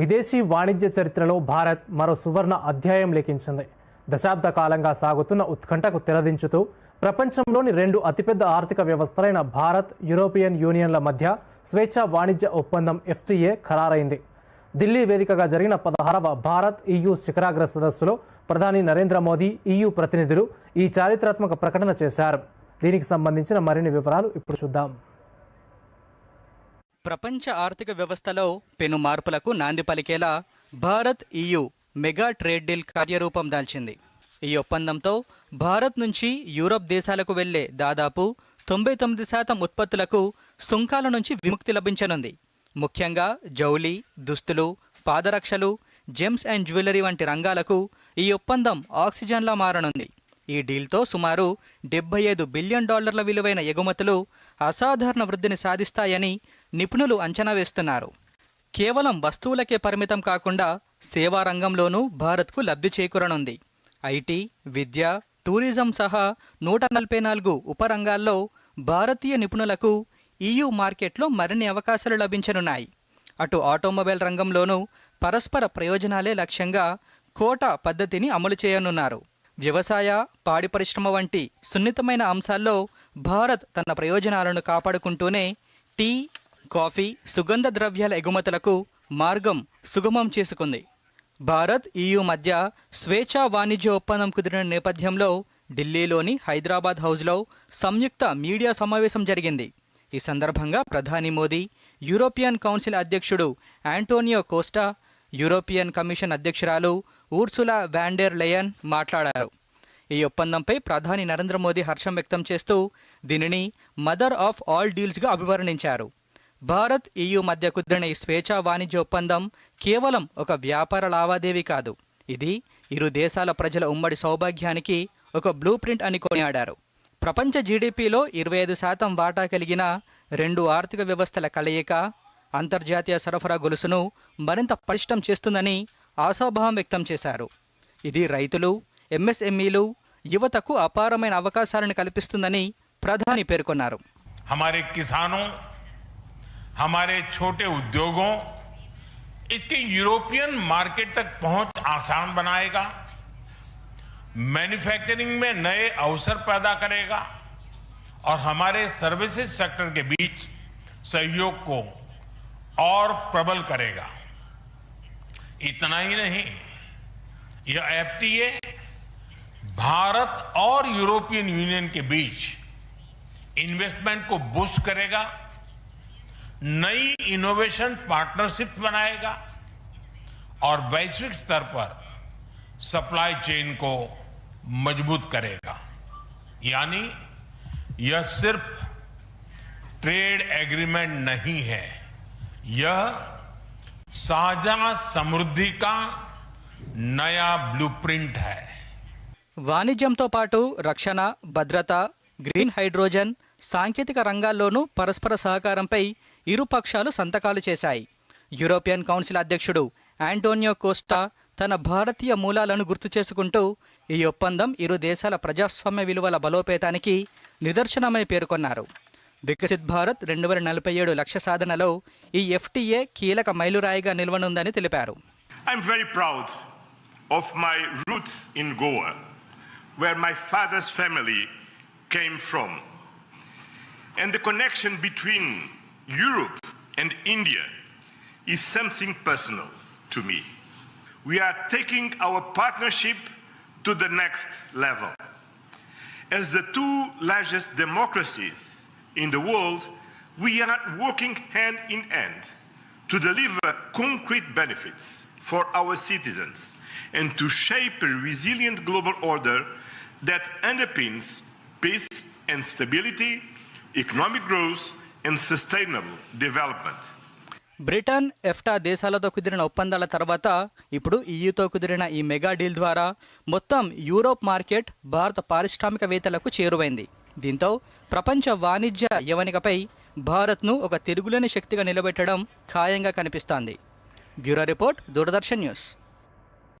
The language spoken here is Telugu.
విదేశీ వాణిజ్య చరిత్రలో భారత్ మరో సువర్ణ అధ్యాయం లిఖించింది. దశాబ్ద కాలంగా సాగుతున్న ఉత్కంఠకు తెరదించుతూ ప్రపంచంలోని రెండు అతిపెద్ద ఆర్థిక వ్యవస్థలైన భారత్ యూరోపియన్ యూనియన్ల మధ్య స్వేచ్ఛా వాణిజ్య ఒప్పందం ఎఫ్టీఏ ఖరారైంది. ఢిల్లీ వేదికగా జరిగిన పదహారవ భారత్ ఈయూ శిఖరాగ్ర సదస్సులో ప్రధాని నరేంద్ర మోదీ ఈయూ ప్రతినిధులు ఈ చారిత్రాత్మక ప్రకటన చేశారు. దీనికి సంబంధించిన మరిన్ని వివరాలు ఇప్పుడు చూద్దాం. ప్రపంచ ఆర్థిక వ్యవస్థలో పెను మార్పులకు నాంది పలికేలా Bharat EU mega trade deal కార్యరూపం దాల్చింది. ఈ ఒప్పందంతో భారత్ నుంచి యూరప్ దేశాలకు వెళ్ళే దాదాపు తొంభై తొమ్మిది శాతం ఉత్పత్తులకు సుంకాల నుంచి విముక్తి లభించనుంది. ముఖ్యంగా జౌలి దుస్తులు పాదరక్షలు జెమ్స్ అండ్ జ్యువెలరీ వంటి రంగాలకు ఈ ఒప్పందం ఆక్సిజన్లా మారనుంది. ఈ డీల్తో సుమారు డెబ్బై ఐదు బిలియన్ డాలర్ల విలువైన ఎగుమతులు అసాధారణ వృద్ధిని సాధిస్తాయని నిపుణులు అంచనా వేస్తున్నారు. కేవలం వస్తువులకే పరిమితం కాకుండా సేవా రంగంలోనూ భారత్కు లబ్ధి చేకూరనుంది. ఐటీ విద్య టూరిజం సహా నూట నలభై నాలుగు ఉపరంగాల్లో భారతీయ నిపుణులకు ఈయూ మార్కెట్లో మరిన్ని అవకాశాలు లభించనున్నాయి. అటు ఆటోమొబైల్ రంగంలోనూ పరస్పర ప్రయోజనాలే లక్ష్యంగా కోటా పద్ధతిని అమలు చేయనున్నారు. వ్యవసాయ పాడి పరిశ్రమ వంటి సున్నితమైన అంశాల్లో భారత్ తన ప్రయోజనాలను కాపాడుకుంటూనే టీ కాఫీ సుగంధ ద్రవ్యాల ఎగుమతులకు మార్గం సుగమం చేసుకుంది. భారత్ ఈయూ మధ్య స్వేచ్ఛా వాణిజ్య ఒప్పందం కుదిరిన నేపథ్యంలో ఢిల్లీలోని హైదరాబాద్ హౌస్లో సంయుక్త మీడియా సమావేశం జరిగింది. ఈ సందర్భంగా ప్రధాని మోదీ యూరోపియన్ కౌన్సిల్ అధ్యక్షుడు యాంటోనియో కోస్టా యూరోపియన్ కమిషన్ అధ్యక్షురాలు ఊర్సులా వ్యాండెర్ లెయన్ మాట్లాడారు. ఈ ఒప్పందంపై ప్రధాని నరేంద్ర మోదీ హర్షం వ్యక్తం చేస్తూ దీనిని మదర్ ఆఫ్ ఆల్ డీల్స్గా అభివర్ణించారు. భారత్ ఈయు మధ్య కుదిరిన ఈ స్వేచ్ఛా వాణిజ్య ఒప్పందం కేవలం ఒక వ్యాపార లావాదేవీ కాదు. ఇది ఇరు దేశాల ప్రజల ఉమ్మడి సౌభాగ్యానికి ఒక బ్లూ ప్రింట్ అని కొనియాడారు. ప్రపంచ జీడిపిలో ఇరవై ఐదు శాతం వాటా కలిగిన రెండు ఆర్థిక వ్యవస్థల కలయిక అంతర్జాతీయ సరఫరా గొలుసును మరింత పరిష్టం చేస్తుందని ఆశాభావం వ్యక్తం చేశారు. ఇది రైతులు ఎంఎస్ఎంఈలు యువతకు అపారమైన అవకాశాలను కల్పిస్తుందని ప్రధాని పేర్కొన్నారు. हमारे छोटे उद्योगों, इसके यूरोपियन मार्केट तक पहुँच आसान बनाएगा, मैन्युफैक्चरिंग में नए अवसर पैदा करेगा, और हमारे सर्विसेज़ सेक्टर के बीच सहयोग को और प्रबल करेगा। इतना ही नहीं, यह एफटीए भारत और यूरोपियन यूनियन के बीच इन्वेस्टमेंट को बूस्ट करेगा नई इनोवेशन पार्टनरशिप बनाएगा और वैश्विक स्तर पर सप्लाई चेन को मजबूत करेगा यानी यह सिर्फ ट्रेड एग्रीमेंट नहीं है यह साझा समृद्धि का नया ब्लूप्रिंट है వాణిజ్యంతో పాటు రక్షణ భద్రత గ్రీన్ హైడ్రోజన్ సాంకేతిక రంగాల్లోనూ పరస్పర సహకారంపై ఇరు పక్షాలు సంతకాలు చేశాయి. యూరోపియన్ కౌన్సిల్ అధ్యక్షుడు యాంటోనియో కోస్టా తన భారతీయ మూలాలను గుర్తు చేసుకుంటూ ఈ ఒప్పందం ఇరు దేశాల ప్రజాస్వామ్య విలువల బలోపేతానికి నిదర్శనమని పేర్కొన్నారు. వికసిత్ భారత్ రెండు వేల నలభై ఏడు లక్ష్య సాధనలో ఈ ఎఫ్టీఏ కీలక మైలురాయిగా నిల్వనుందని తెలిపారు. I'm very proud of my roots in Goa where my father's family came from and the connection between Europe and India is something personal to me. We are taking our partnership to the next level. As the two largest democracies in the world, we are working hand in hand to deliver concrete benefits for our citizens and to shape a resilient global order that underpins peace and stability, economic growth, and sustainable development. Britain EFTA దేశాలతో కుదిరిన ఒప్పందాల తర్వాత ఇప్పుడు ఈయూతో కుదిరిన ఈ మెగా డీల్ ద్వారా మొత్తం యూరోప్ మార్కెట్ భారత పారిశ్రామికవేత్తలకు చేరువైంది. దీంతో ప్రపంచ వాణిజ్య యవనికపై భారత్ను ఒక తిరుగులేని శక్తిగా నిలబెట్టడం ఖాయంగా కనిపిస్తోంది. Bureau report Doordarshan news.